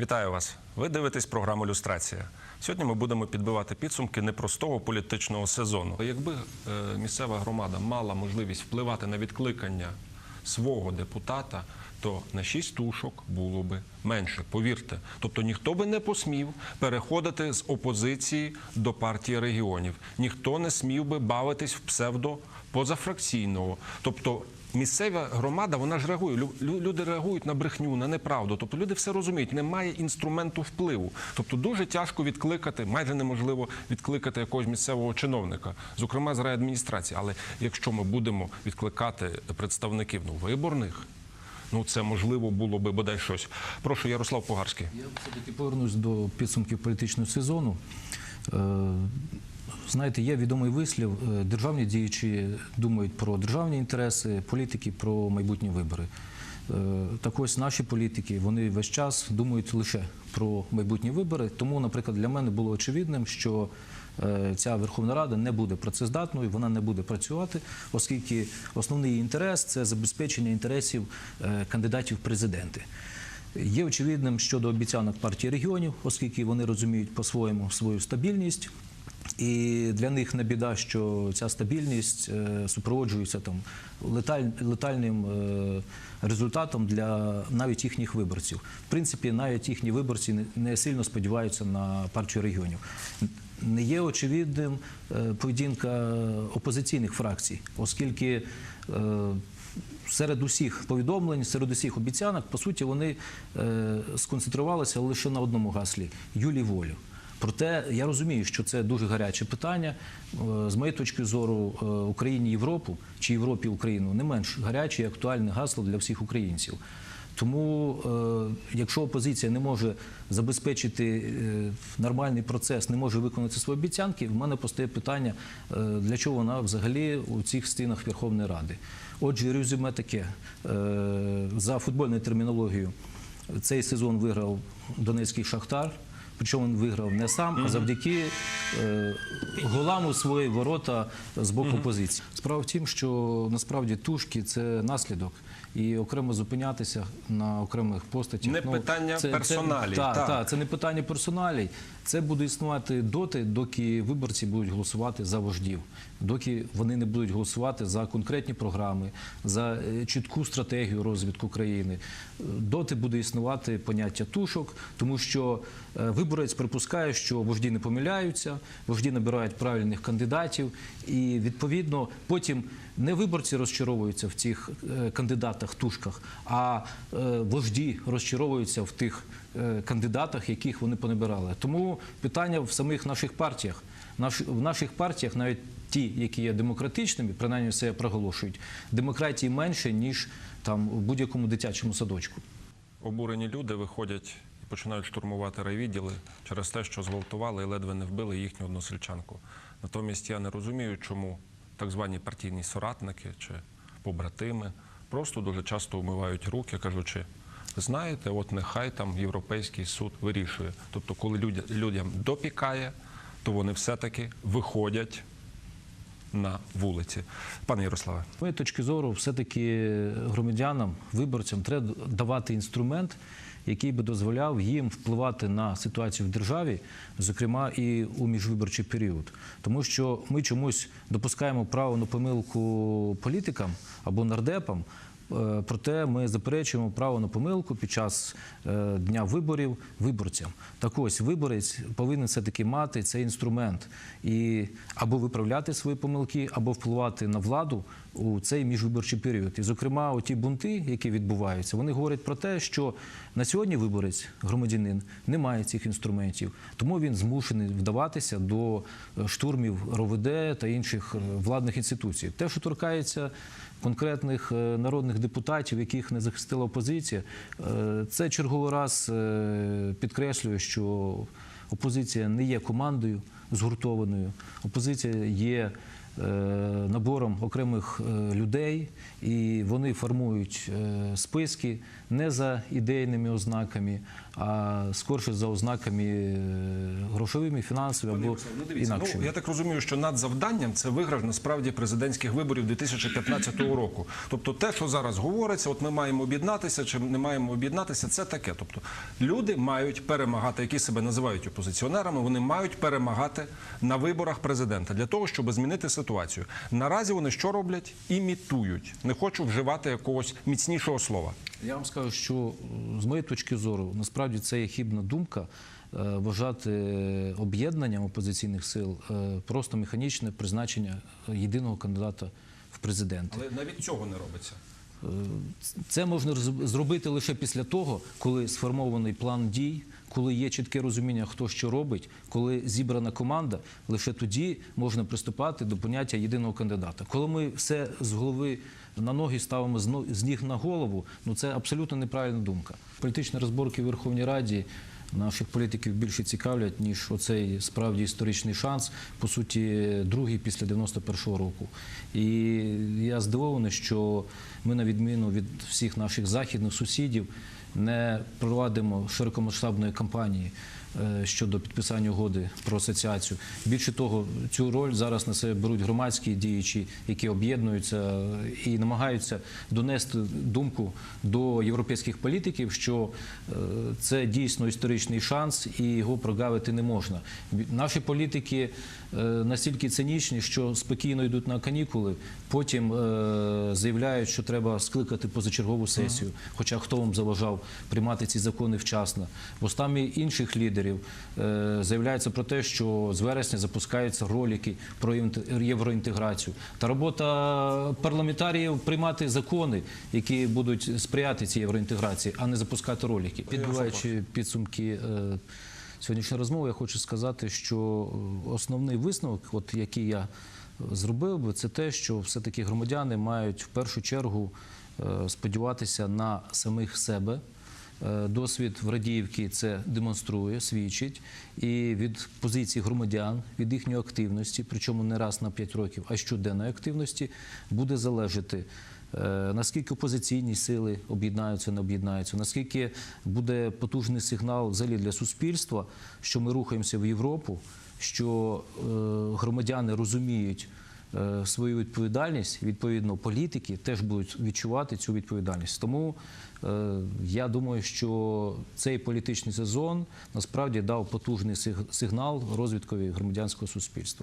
Вітаю вас. Ви дивитесь програму Люстрація. Сьогодні ми будемо підбивати підсумки непростого політичного сезону. Якби е, місцева громада мала можливість впливати на відкликання свого депутата, то на шість тушок було би менше. Повірте. Тобто ніхто би не посмів переходити з опозиції до партії регіонів. Ніхто не смів би бавитись в псевдо позафракційного. Тобто Місцева громада, вона ж реагує. Лю- лю- Люди реагують на брехню, на неправду. Тобто люди все розуміють, немає інструменту впливу. Тобто дуже тяжко відкликати, майже неможливо відкликати якогось місцевого чиновника, зокрема з райадміністрації. Але якщо ми будемо відкликати представників ну, виборних, ну це можливо було би бодай щось. Прошу, Ярослав Погарський. Я все-таки повернусь до підсумків політичного сезону. Знаєте, є відомий вислів: е, державні діячі думають про державні інтереси, політики про майбутні вибори. Е, Так ось наші політики вони весь час думають лише про майбутні вибори. Тому, наприклад, для мене було очевидним, що е, ця Верховна Рада не буде працездатною, вона не буде працювати, оскільки основний її інтерес це забезпечення інтересів кандидатів в президенти. Є очевидним щодо обіцянок партії регіонів, оскільки вони розуміють по-своєму свою стабільність. І для них не біда, що ця стабільність е, супроводжується там леталь, летальним е, результатом для навіть їхніх виборців. В принципі, навіть їхні виборці не, сильно сподіваються на партію регіонів. Не є очевидним е, поведінка опозиційних фракцій, оскільки серед усіх повідомлень, серед усіх обіцянок, по суті, вони сконцентрувалися лише на одному гаслі Юлі волю. Проте я розумію, що це дуже гаряче питання. Е, З моєї точки зору, е, Україні Європу чи Європі Україну не менш гаряче і актуальне гасло для всіх українців. Тому, е, якщо опозиція не може забезпечити нормальний процес, не може виконати свої обіцянки, в мене постає питання, для чого вона взагалі у цих стінах Верховної Ради. Отже, резюме таке за футбольною термінологією. Цей сезон виграв Донецький Шахтар. Причому він виграв не сам, а завдяки е, голам у свої ворота з боку опозиції. Справа в тім, що насправді тушки це наслідок, і окремо зупинятися на окремих постатях. Не питання персоналій, Так, так. це не питання персоналій. Це буде існувати доти, доки виборці будуть голосувати за вождів, доки вони не будуть голосувати за конкретні програми, за е, чітку стратегію розвитку країни. Доти буде існувати поняття тушок, тому що е, виборець припускає, що вожді не помиляються, вожді набирають правильних кандидатів, і відповідно потім не виборці розчаровуються в цих е, кандидатах тушках, а е, вожді розчаровуються в тих е, кандидатах, яких вони понабирали. Тому питання в самих наших партіях. В наших партіях навіть ті, які є демократичними, принаймні це проголошують, демократії менше, ніж там у будь-якому дитячому садочку. Обурені люди виходять починають штурмувати райвідділи через те, що зґвалтували і ледве не вбили їхню односельчанку. Натомість я не розумію, чому так звані партійні соратники чи побратими просто дуже часто умивають руки, кажучи. Знаєте, от нехай там Європейський суд вирішує. Тобто, коли людя- людям допікає, то вони все-таки виходять на вулиці. Пане Ярославе, З моєї точки зору, все-таки громадянам, виборцям треба давати інструмент, який би дозволяв їм впливати на ситуацію в державі, зокрема і у міжвиборчий період. Тому що ми чомусь допускаємо право на помилку політикам або нардепам. е, Проте ми заперечуємо право на помилку під час е, дня виборів виборцям. Так ось виборець повинен все таки мати цей інструмент і або виправляти свої помилки, або впливати на владу у цей міжвиборчий період. І, зокрема, оті бунти, які відбуваються, вони говорять про те, що на сьогодні виборець, громадянин, не має цих інструментів, тому він змушений вдаватися до е, штурмів РОВД та інших е, владних інституцій. Те, що торкається конкретних е, народних депутатів, яких не захистила опозиція, це черговий раз підкреслює, що опозиція не є командою згуртованою, опозиція є набором окремих е, людей, і вони формують е, списки не за ідейними ознаками, а скорше за ознаками е, грошовими, фінансовими або Ну, дивіться, інакшими. ну, я так розумію, що над завданням це виграш насправді президентських виборів 2015 року. Тобто, те, що зараз говориться, от ми маємо об'єднатися чи не маємо об'єднатися, це таке. Тобто, люди мають перемагати, які себе називають опозиціонерами, вони мають перемагати на виборах президента для того, щоб змінити ситуацію. Наразі вони що роблять? Імітують. Не хочу вживати якогось міцнішого слова. Я вам скажу, що е, з моєї точки зору, насправді це є хібна думка е, вважати об'єднанням опозиційних сил е, просто механічне призначення єдиного кандидата в президенти. Але навіть цього не робиться. Це можна зробити лише після того, коли сформований план дій, коли є чітке розуміння, хто що робить, коли зібрана команда, лише тоді можна приступати до поняття єдиного кандидата. Коли ми все з голови на ноги ставимо з ніг на голову, ну це абсолютно неправильна думка. Політичні розборки в Верховній Раді. Наших політиків більше цікавлять, ніж оцей справді історичний шанс, по суті, другий після 91-го року. І я здивований, що ми, на відміну від всіх наших західних сусідів, не проводимо широкомасштабної кампанії щодо підписання угоди про асоціацію. Більше того, цю роль зараз на себе беруть громадські діячі, які об'єднуються і намагаються донести думку до європейських політиків, що е, це дійсно історичний шанс і його прогавити не можна. Наші політики е, настільки цинічні, що спокійно йдуть на канікули, потім е, заявляють, що треба скликати позачергову сесію. Хоча хто вам заважав приймати ці закони вчасно. Вустами інших лідерів е, заявляється про те, що з вересня запускаються ролики про інте- євроінтеграцію. Та робота парламентаріїв приймати закони, які будуть сприяти цій євроінтеграції, а не запускати ролики. Підбиваючи підсумки. Сьогоднішньої розмови я хочу сказати, що е, основний висновок, от який я е, зробив би, це те, що все-таки громадяни мають в першу чергу е, сподіватися на самих себе. Досвід в Радіївці це демонструє, свідчить, і від позиції громадян, від їхньої активності, причому не раз на 5 років, а щоденної активності, буде залежати. Е, Наскільки опозиційні сили об'єднаються, не об'єднаються, наскільки буде потужний сигнал взагалі для суспільства, що ми рухаємося в Європу, що е, громадяни розуміють е, свою відповідальність, відповідно, політики теж будуть відчувати цю відповідальність. Тому я думаю, що цей політичний сезон насправді дав потужний сигнал розвиткові громадянського суспільства.